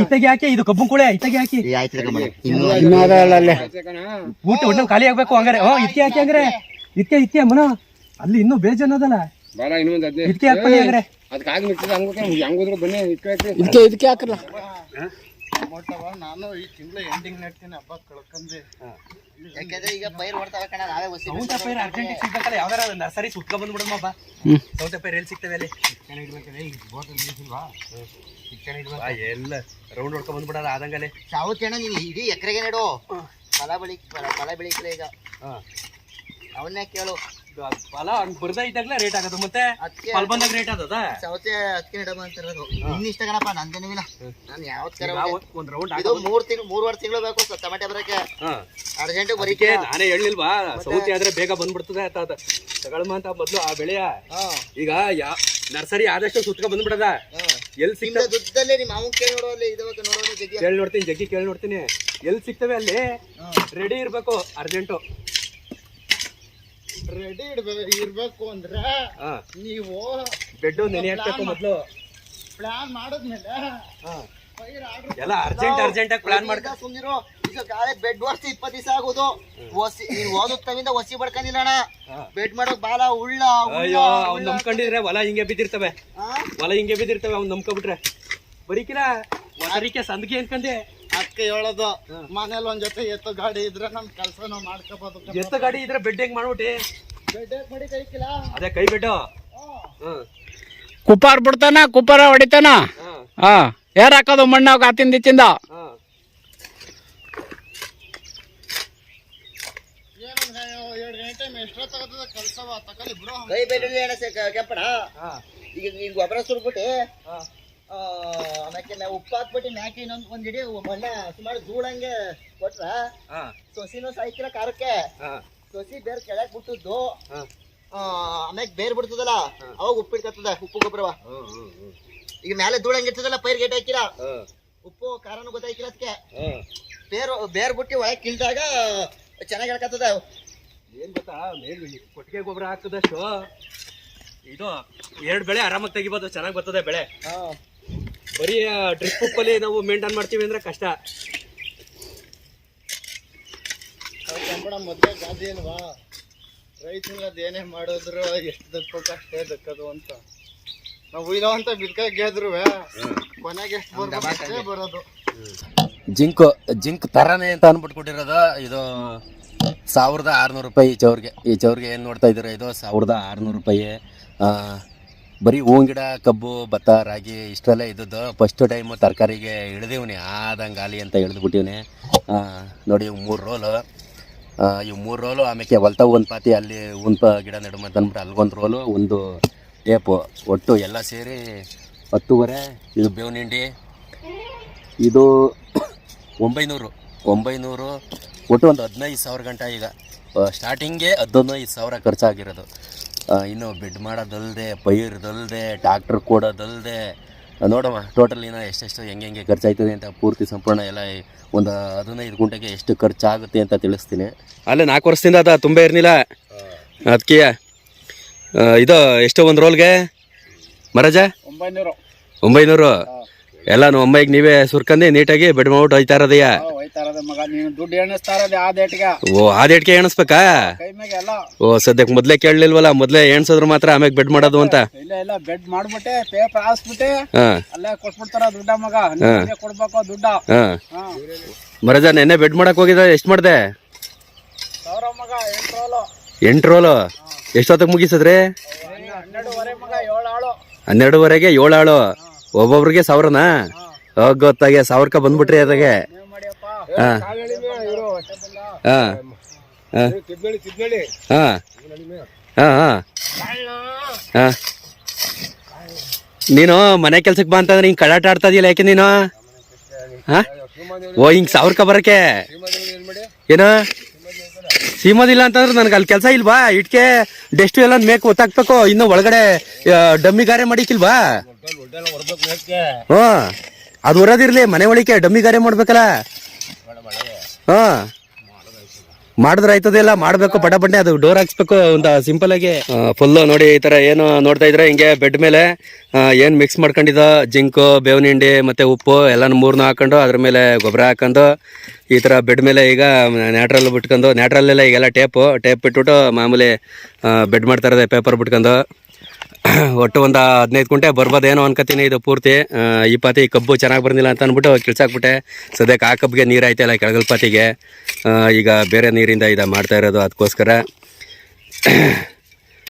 ಇತ್ತಗೆ ಹಾಕಿ ಇದು ಕಬ್ಬು ಕುಳೆ ಇತ್ತಗೆ ಹಾಕಿ. ಅದಲ್ಲ ಊಟ ಒಟ್ಟು ಖಾಲಿ ಆಗ್ಬೇಕು ಹಂಗಾರೆ. ಓ ಇತ್ಕೆ ಹಾಕಿ ಹಂಗ್ರೆ. ಇತ್ತೆ ಇತ್ತೆ ಮನ. ಅಲ್ಲಿ ಇನ್ನೂ ಬೇಜನ್ನದಲ್ಲ ಬಾಳ ಇತ್ತೆ ಹಾಕ್ಬನ್ನಿ ಹಂಗಾರೆ. ಅದಕ್ಕೆ ಆಗಿ ಬನ್ನಿ ಇದಕ್ಕೆ ಇದಕ್ಕೆ ಹಾಕಲ್ಲ ನಾನು ಈ ತಿಂಗಳ ಎಂಡಿಂಗ್ ನೆಡ್ತೀನಿ ಹಬ್ಬ ಕಳ್ಕೊಂಡೆ. ಯಾಕಂದ್ರೆ ಈಗ ಪೈರ್ ಹೊಡ್ತಾವೆ ಕಣ ನಾವೇ ಒಸಿ ಸೌತೆ ಪೈರು ಅರ್ಜೆಂಟಿಗೆ ಸಿಗ್ಬೇಕಲ್ಲ ಯಾವ್ದಾರ ನರ್ಸರಿ ಸುತ್ಕೊಂಡ್ ಬಂದ್ಬಿಡಮ್ಮ ಸೌತೆ ಪೈರು ಎಲ್ಲಿ ಸಿಗ್ತವೆ ಅಲ್ಲಿ? ಎಲ್ಲ ರೌಂಡ್ ಹೊಡ್ಕೊಂಡ್ ಬಂದ್ಬಿಡಲ್ಲ ಆದಂಗಲೆ ಸಾವುತಿ ಅಣ್ಣ ನೀನು ಇಡೀ ಎಕರೆಗೆ ನೆಡು. ಫಲ ಬೆಳಿ ಫಲ- ಫಲ ಬೆಳಿತಿಲ್ಲ ಈಗ. ಹಾ. ಅವನ್ನೇ ಕೇಳು. ಫಲ ಹಂಗ್ ಬರ್ದ ಇದ್ದಾಗ್ಲೇ ರೇಟ್ ಆಗೋದು. ಮತ್ತೆ ಅದ್ಕೆ- ಫಲ ಬಂದಾಗ ರೇಟ್ ಆದದ? ಸೌತೆ ಅದಕ್ಕೆ ಇಡಬ ಅಂತ ಇರೋದು ಇನ್ನು ಇಷ್ಟ ಕಣಪ್ಪ ನಂದೇನೂ ಇಲ್ಲ ನಾನು ಯಾವತ್ ಕರ ಒಂದ್ ರೌಂಡ್ ಇದು ಮೂರ್ ತಿಂಗಳು ಮೂರುವರೆ ತಿಂಗಳು ಬೇಕು ಸರ್ ಟೊಮೆಟೊ ಬರಕ್ಕೆ ಅರ್ಜೆಂಟ್ ಅದಕ್ಕೆ ಬರೀಕೆ ನಾನೇ ಹೇಳಿಲ್ವಾ ಸೌತಿ ಆದ್ರೆ ಬೇಗ ಬಂದ್ಬಿಡ್ತದೆ ಅದ. ತಗೊಳ್ಮ ಅಂತ ಮೊದ್ಲು ಆ ಬೆಳೆಯ. ಈಗ ಯಾ ನರ್ಸರಿ ಆದಷ್ಟು ಸುತ್ಕ ಬಂದ್ಬಿಡದ. ಎಲ್ಲಿ ಸಿಗ್ತ ನಿಮ್ದ ದುಡ್ಡಲ್ಲೇ ನಿಮ್ಮ ಅವನ್ ಕೇಳಿ ನೋಡೋ ಅಲ್ಲಿ ಇದಾವಾಗ ನೋಡೋ ಜಗ್ಗಿ. ಕೇಳಿ ನೋಡ್ತೀನಿ ಜಗ್ಗಿ ಕೇಳಿ ನೋಡ್ತೀನಿ. ಎಲ್ಲಿ ಸಿಗ್ತವೆ ಅಲ್ಲಿ? ರೆಡಿ ಇರ್ಬೇಕು ಅರ್ಜೆಂಟು ರೆಡಿ ಇಡ್ಬೇಕು ಇರ್ಬೇಕು ಅಂದ್ರೆ ಹಾ. ನೀವು ಬೆಡ್ ನೆನೆ ಹಾಕ್ಬೇಕು ಮೊದ್ಲು. ಪ್ಲಾನ್ ಮಾಡಿದ್ಮೇಲೆ. ಆರ್ಡರ್ ಎಲ್ಲ ಅರ್ಜೆಂಟ್ ಅರ್ಜೆಂಟ್ ಆಗಿ ಪ್ಲಾನ್ ಮಾಡ್ಕ ಈಗ ಸುಮ್ನಿರು. ಈಗ ಗಾಳಿ ಬೆಡ್ ಒರ್ಸಿ ಇಪ್ಪತ್ತು ದಿವಸ ಆಗೋದು. ಒಸಿ ನೀನ್ ಓದೋದ್ ತವಿಂದ ಒಸಿ ಬಡ್ಕೊಂಡಿಲ್ಲ ಅಣ್ಣ. ಬೆಡ್ ಮಾಡೋಕ್ ಬಾಲ ಉಳ್ಳ ಅಯ್ಯೋ ಅವ್ನ್. ನಂಬ್ಕೊಂಡಿದ್ರೆ ಹೊಲ ಹಿಂಗೆ ಬಿದ್ದಿರ್ತವೆ? ಹೊಲ ಹಿಂಗೆ ಬಿದ್ದಿರ್ತವೆ ಅವ್ನ್ ನಂಬ್ಕೊಬಿಟ್ರೆ. ಬರೀಕಿಲ್ಲ ಒಸರಿಕೆ ಸಂದ್ಗೆ ಅನ್ಕಂದೆ. ಅದಕ್ಕೆ ಹೇಳೋದು. ಮನೇಲಿ ಒಂದ್ ಜೊತೆ ಎತ್ತು ಗಾಡಿ ಇದ್ರೆ ನಮ್ ಕೆಲ್ಸ ನಾವು ಮಾಡ್ಕೋಬಹುದು ಎತ್ತು ಗಾಡಿ ಇದ್ರೆ ಬೆಡ್ ಹೆಂಗ್ ಮಾಡ್ಬಿಟ್ಟಿ? ಬೆಡ್ ಮಾಡಿ ಕೈಕಿಲ್ಲ ಅದೇ ಕೈ ಬೆಡ್ಡು ಹ್ಮ್ ಕುಪ್ಪಾರ್ ಬಿಡ್ತಾನ ಕುಪ್ಪಾರ ಹೊಡಿತಾನ? ಹಾ. ಯಾರು ಹಾಕೋದು ಮಣ್ಣಾಗ ಆತಿಂದ ಇಚ್ಚಿಂದ ಕೈ ಏನ ಕೆಂಪಣ ಹಾ ಈಗ ಈಗ ಗೊಬ್ಬರ ಸುರ್ಬಿಟ್ಟು. ಹಾ ಆ, ಆಮ್ಯಾಕೆ ನಾವು ಉಪ್ಪು ಹಾಕ್ಬಿಟ್ಟು ಮ್ಯಾಕೆ ಇನ್ನೊಂದು ಒಂದ್ ಇಡೀ ಮಣ್ಣ ಸುಮಾರು ಧೂಳಂಗೆ ಕೊಟ್ರ. ಹಾ. ಸೊಸಿನೂ ಸಾಯ್ತಿಲ್ಲ ಕಾರಕ್ಕೆ ಹಾ. ಸೊಸಿ ಬೇರೆ ಕೆಳಕ್ ಬಿಟ್ಟದ್ದು. ಆಮ್ಯಾಗ ಬೇರ್ ಬಿಡ್ತದಲ್ಲ? ಅವಾಗ ಉಪ್ಪಿಡ್ಕತ್ತದ ಉಪ್ಪು ಗೊಬ್ಬರವ. ಈಗ ಮೇಲೆ ಧೂಳಂಗೆ ಇರ್ತದಲ್ಲ ಪೈರ್ ಗೇಟ್ ಹಾಕಿಲ್ಲ ಹ್ಮ್ ಉಪ್ಪು ಖಾರನು ಗೊತ್ತಾಯ್ತಿಲ್ಲ ಅದಕ್ಕೆ ಬೇರ್ ಬೇರು ಬೇರ್ ಬಿಟ್ಟು ಒಳಗೆ ಕಿಲ್ದಾಗ ಚೆನ್ನಾಗಿ ಹೇಳ್ಕತ್ತದ ಏನ್ ಗೊತ್ತಾ? ಮೇಲ್ ಕೊಟ್ಟಿಗೆ ಗೊಬ್ಬರ ಹಾಕದಷ್ಟು. ಇದು ಎರಡ್ ಬೆಳೆ ಆರಾಮಾಗಿ ತೆಗಿಬೋದು ಚೆನ್ನಾಗಿ ಬರ್ತದೆ ಬೆಳೆ. ಬರೀ ಡ್ರಿಪ್ ಉಪ್ಪಲ್ಲಿ ನಾವು ಮೇಂಟೈನ್ ಮಾಡ್ತೀವಿ ಅಂದ್ರೆ ಕಷ್ಟ. ಮೊದ್ಲೇ ಗಾದಿ ಅಲ್ವಾ? ರೈತನಿಗೆ ಏನೇ ಮಾಡಿದ್ರು ಎಷ್ಟು ದಕ್ಕಬೇಕು ಅಷ್ಟೇ ದಕ್ಕದು ಅಂತ. ನಾವು ಇಲ್ಲ ಅಂತ ಬಿದ್ಕಾಗ ಗೆದ್ರು ಕೊನೆಗೆ ಎಷ್ಟು ಬರೋದು. ಜಿಂಕ್ ಜಿಂಕ್ ತರನೇ ಅಂತ ಅಂದ್ಬಿಟ್ಟು ಕೊಟ್ಟಿರೋದು ಇದು ಸಾವಿರದ ಆರುನೂರು ರೂಪಾಯಿ ಈ ಚೌರ್ಗೆ. ಈ ಚೌರ್ಗೆ ಏನು ನೋಡ್ತಾ ಇದ್ದೀರಾ? ಇದು ಸಾವಿರದ ಆರುನೂರು ರೂಪಾಯಿ. ಆ, ಬರೀ ಹೂವಿನ ಗಿಡ, ಕಬ್ಬು, ಭತ್ತ, ರಾಗಿ ಇಷ್ಟೆಲ್ಲ ಇದ್ದದ್ದು ಫಸ್ಟ್ ಟೈಮು ತರಕಾರಿಗೆ ಇಳಿದೀವ್ನಿ ಆದಂಗೆ ಆಲಿ ಅಂತ ಇಳಿದ್ಬಿಟ್ಟಿವ್ನಿ ನೋಡಿ ಇವು ಮೂರು ರೋಲು. ಇವು ಮೂರು ರೋಲು ಆಮೇಲೆ ಹೊಲ್ತ ಒಂದು ಪಾತಿ, ಅಲ್ಲಿ ಹೂವಿನ ಪ ಗಿಡ ನೆಡು ಅಂತ ಅಂದ್ಬಿಟ್ಟು ಅಲ್ಗೊಂದು ರೋಲು, ಒಂದು ಟೇಪು. ಒಟ್ಟು ಎಲ್ಲ ಸೇರಿ ಹತ್ತುವರೆ, ಇದು ಬೇವಿನ ಹಿಂಡಿ. ಇದು ಒಂಬೈನೂರು ಒಂಬೈನೂರು, ಒಟ್ಟು ಒಂದು ಹದಿನೈದು ಸಾವಿರ ಗಂಟೆ ಈಗ. ಸ್ಟಾರ್ಟಿಂಗೇ ಹದಿನೈದು ಸಾವಿರ ಖರ್ಚಾಗಿರೋದು. ಇನ್ನು ಬೆಡ್ ಮಾಡೋದಲ್ಲದೆ ಪೈರ್ದಲ್ಲದೆ ಟ್ಯಾಕ್ಟ್ರ್ ಕೊಡೋದಲ್ಲದೆ ನೋಡಮ್ಮ ಟೋಟಲ್ ಇನ್ನು ಎಷ್ಟೆಷ್ಟು ಹೆಂಗೆ ಹೆಂಗೆ ಖರ್ಚಾಯ್ತದೆ ಅಂತ ಪೂರ್ತಿ ಸಂಪೂರ್ಣ ಎಲ್ಲ ಒಂದು ಹದಿನೈದು ಗುಂಟೆಗೆ ಎಷ್ಟು ಖರ್ಚಾಗುತ್ತೆ ಅಂತ ತಿಳಿಸ್ತೀನಿ. ಅಲ್ಲೇ ನಾಲ್ಕು ವರ್ಷದಿಂದ ಅದು ತುಂಬ ಇರಲಿಲ್ಲ. ಅದಕ್ಕೆ ಇದು ಎಷ್ಟು ಒಂದು ರೋಲ್ಗೆ? ಮರಜ? ಒಂಬೈನೂರು. ಒಂಬೈನೂರು. ಎಲ್ಲಾನು ಒಂಬೈಗೆ ನೀವೇ ಸುರ್ಕಂದು ನೀಟಾಗಿ ಬೆಡ್ ಮಾಡ್ಬಿಟ್ಟು ಹೋಯ್ತಾ ಇರೋದಯ್ಯ ಇರೋದು ಮಗ ನೀನು ದುಡ್ಡು ಎಣಿಸ್ತಾ ಇರೋದು ಆ ಡೇಟ್ಗೆ ಓ ಆ ಡೇಟ್ಗೆ ಎಣಿಸ್ಬೇಕಾ? ಕೈ ಮ್ಯಾಗೆ ಎಲ್ಲ. ಓ ಸದ್ಯಕ್ಕೆ ಮೊದಲೇ ಕೇಳಲಿಲ್ವಲ್ಲ ಮೊದ್ಲೇ ಎಣ್ಸಿದ್ರು ಮಾತ್ರ ಆಮೇಲೆ ಬೆಡ್ ಮಾಡೋದು ಅಂತ. ಇಲ್ಲ ಇಲ್ಲ ಬೆಡ್ ಮಾಡ್ಬಿಟ್ಟೆ ಪೇಪರ್ ಹಾಸ್ಬಿಟ್ಟೆ. ಹಾಂ. ಅಲ್ಲೇ ಕೊಟ್ಬಿಡ್ತಾರ ದುಡ್ಡ ಮಗ. ಕೊಡ್ಬೇಕು ದುಡ್ಡ. ಹಾಂ. ಹಾ. ಮರಜ ನೆನ್ನೆ ಬೆಡ್ ಮಾಡಕ್ ಹೋಗಿದ್ದ ಎಷ್ಟು ಮಾಡ್ದೆ? ಸಾವಿರ ಮಗ ಎಂಟು ರೋಲು. ಎಂಟು ರೋಲು? ಎಷ್ಟೊತ್ತಿಗೆ ಮುಗಿಸಿದ್ರಿ? ಹನ್ನೆರಡುವರೆ ಮಗ ಏಳು ಆಳು. ಹನ್ನೆರಡುವರೆಗೆ ಏಳು ಆಳು. ಒಬ್ಬೊಬ್ರಿಗೆ ಸಾವಿರನಾ? ಹೋಗ್ ಗೊತ್ತಾಗೆ ಸಾವಿರಕ್ಕೆ ಬಂದ್ಬಿಟ್ರಿ ಅದಾಗೆ ನೀವು ಹಾ. ಹಾಂ. ಹಾಂ. ಹಾಂ. ಹಾ ಹಾ. ಹಾಂ. ನೀನು ಮನೆ ಕೆಲ್ಸಕ್ಕೆ ಬಾ ಅಂತಂದ್ರೆ ಹಿಂಗೆ ಕಡಾಟ ಆಡ್ತಾ ಇದೀಯಲ್ಲ ಯಾಕೆ ನೀನು? ಹಾ? ಓ ಹಿಂಗೆ ಸಾವಿರಕ್ಕೆ ಬರಕ್ಕೆ. ಏನು? ಸೀಮದಿಲ್ಲ ಅಂತಂದ್ರೆ ನನಗೆ ಅಲ್ಲಿ ಕೆಲಸ ಇಲ್ವಾ? ಇಟ್ಕೆ ಡೆಸ್ಟ್ ಎಲ್ಲ ಮೇಕ್ ಒತ್ತಾಕ್ಬೇಕು. ಇನ್ನು ಒಳಗಡೆ ಡಮ್ಮಿ ಗಾರೆ ಮಾಡಿಕಿಲ್ವಾ ಹ್ಞೂ ಅದು ಹೊರದಿರ್ಲಿ ಮನೆ ಒಳಗೆ ಡಮ್ಮಿ ಗಾರೆ ಮಾಡ್ಬೇಕಲ್ಲ. ಹಾ. ಮಾಡಿದ್ರೆ ಆಯ್ತದಿಲ್ಲ ಮಾಡ್ಬೇಕು, ಪಟ ಪಟ್ಟೆ ಅದು ಡೋರ್ ಹಾಕ್ಸ್ಬೇಕು, ಒಂದು ಸಿಂಪಲ್ ಆಗಿ. ಫುಲ್ ನೋಡಿ ಈ ತರ ಏನು ನೋಡ್ತಾ ಇದ್ರೆ ಹಿಂಗೆ ಬೆಡ್ ಮೇಲೆ ಏನು ಮಿಕ್ಸ್ ಮಾಡ್ಕೊಂಡಿದ್ದು? ಜಿಂಕು, ಬೇವಿನ ಹಿಂಡಿ, ಮತ್ತೆ ಉಪ್ಪು, ಎಲ್ಲಾನು ಮೂರ್ನ ಹಾಕೊಂಡು ಅದ್ರ ಮೇಲೆ ಗೊಬ್ಬರ ಹಾಕೊಂಡು ಈ ತರ ಬೆಡ್ ಮೇಲೆ ಈಗ ನ್ಯಾಟ್ರಲ್ ಬಿಟ್ಕೊಂಡು ನ್ಯಾಟ್ರಲ್ಲೆಲ್ಲ ಈಗೆಲ್ಲ ಟೇಪು ಟೇಪ್ ಬಿಟ್ಬಿಟ್ಟು ಮಾಮೂಲಿ ಬೆಡ್ ಮಾಡ್ತಾ ಇರೋದೆ ಪೇಪರ್ ಬಿಟ್ಕೊಂಡು. ಒಟ್ಟು ಒಂದು ಹದಿನೈದು ಕುಂಟೆ ಬರ್ಬೋದೇನೋ ಅನ್ಕೋತೀನಿ ಇದು ಪೂರ್ತಿ. ಈ ಪಾತಿ ಕಬ್ಬು ಚೆನ್ನಾಗಿ ಬಂದಿಲ್ಲ ಅಂತ ಅಂದ್ಬಿಟ್ಟು ಕಿಳ್ಸಾಕ್ಬಿಟ್ಟೆ. ಸದ್ಯಕ್ಕೆ ಆ ಕಬ್ಬಿಗೆ ನೀರು ಆಯ್ತಲ್ಲ ಕೆಳಗಲ್ ಪಾತಿಗೆ. ಈಗ ಬೇರೆ ನೀರಿಂದ ಇದು ಮಾಡ್ತಾ ಇರೋದು, ಅದಕ್ಕೋಸ್ಕರ.